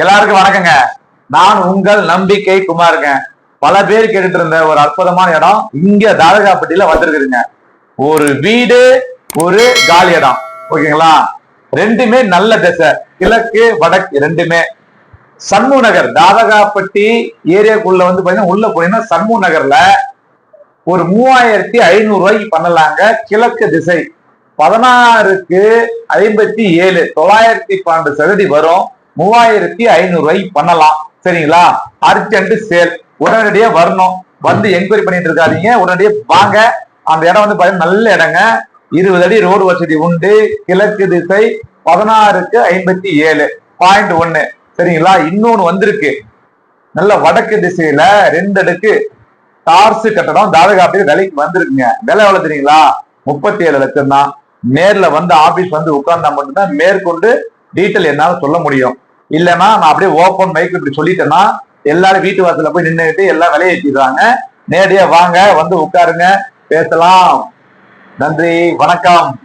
எல்லாருக்கும் வணக்கங்க. நான் உங்கள் நம்பிக்கை குமாருங்க. பல பேர் கேட்டுட்டு இருந்த ஒரு அற்புதமான இடம் இங்க தாரகாப்பட்டியில வந்திருக்குதுங்க. ஒரு வீடு ஒரு காலி இடம் ஓகேங்களா? ரெண்டுமே நல்ல திசை. கிழக்கு வடக்கு ரெண்டுமே. சண்மு நகர் தாதகாப்பட்டி ஏரியாக்குள்ள வந்து பாத்தீங்கன்னா உள்ள போனீங்கன்னா சண்மு நகர்ல ஒரு மூவாயிரத்தி ஐநூறு ரூபாய்க்கு பண்ணலாங்க. கிழக்கு திசை. பதினாறுக்கு ஐம்பத்தி ஏழு தொள்ளாயிரத்தி பன்னெண்டு சதவீதி வரும். மூவாயிரத்தி ஐநூறு ரூபாய்க்கு பண்ணலாம். சரிங்களா? அர்ஜென்ட் சேல் உடனடியா வரணும். வந்து என்கொயரி பண்ணிட்டு இருக்காதீங்க. உடனடியே வாங்க. அந்த இடம் வந்து பாத்தீங்கன்னா நல்ல இடங்க. இருபது அடி ரோடு வசதி உண்டு. கிழக்கு திசை பதினாறுக்கு ஐம்பத்தி ஏழு. பாயிண்ட் ஒன்னு சரிங்களா? இன்னொன்னு வந்திருக்கு. நல்ல வடக்கு திசையில ரெண்டு அடுக்கு டார்ஸ் கட்டடம் தாதகாப்பில் விலைக்கு வந்திருக்குங்க. விலை எவ்வளவு தெரியுங்களா? முப்பத்தி ஏழு லட்சம் தான் நேர்ல வந்து ஆபீஸ் வந்து உட்கார்ந்தா மட்டும்தான் மேற்கொண்டு டீட்டெயில் என்னால சொல்ல முடியும். இல்லைன்னா நான் அப்படியே ஓப்பன் மைக் இப்படி சொல்லிட்டேன்னா எல்லாரும் வீட்டு வாசல போய் நின்றுட்டு எல்லாம் விலையேற்றிடுறாங்க நேரடியா வாங்க வந்து உட்காருங்க பேசலாம். நன்றி வணக்கம்.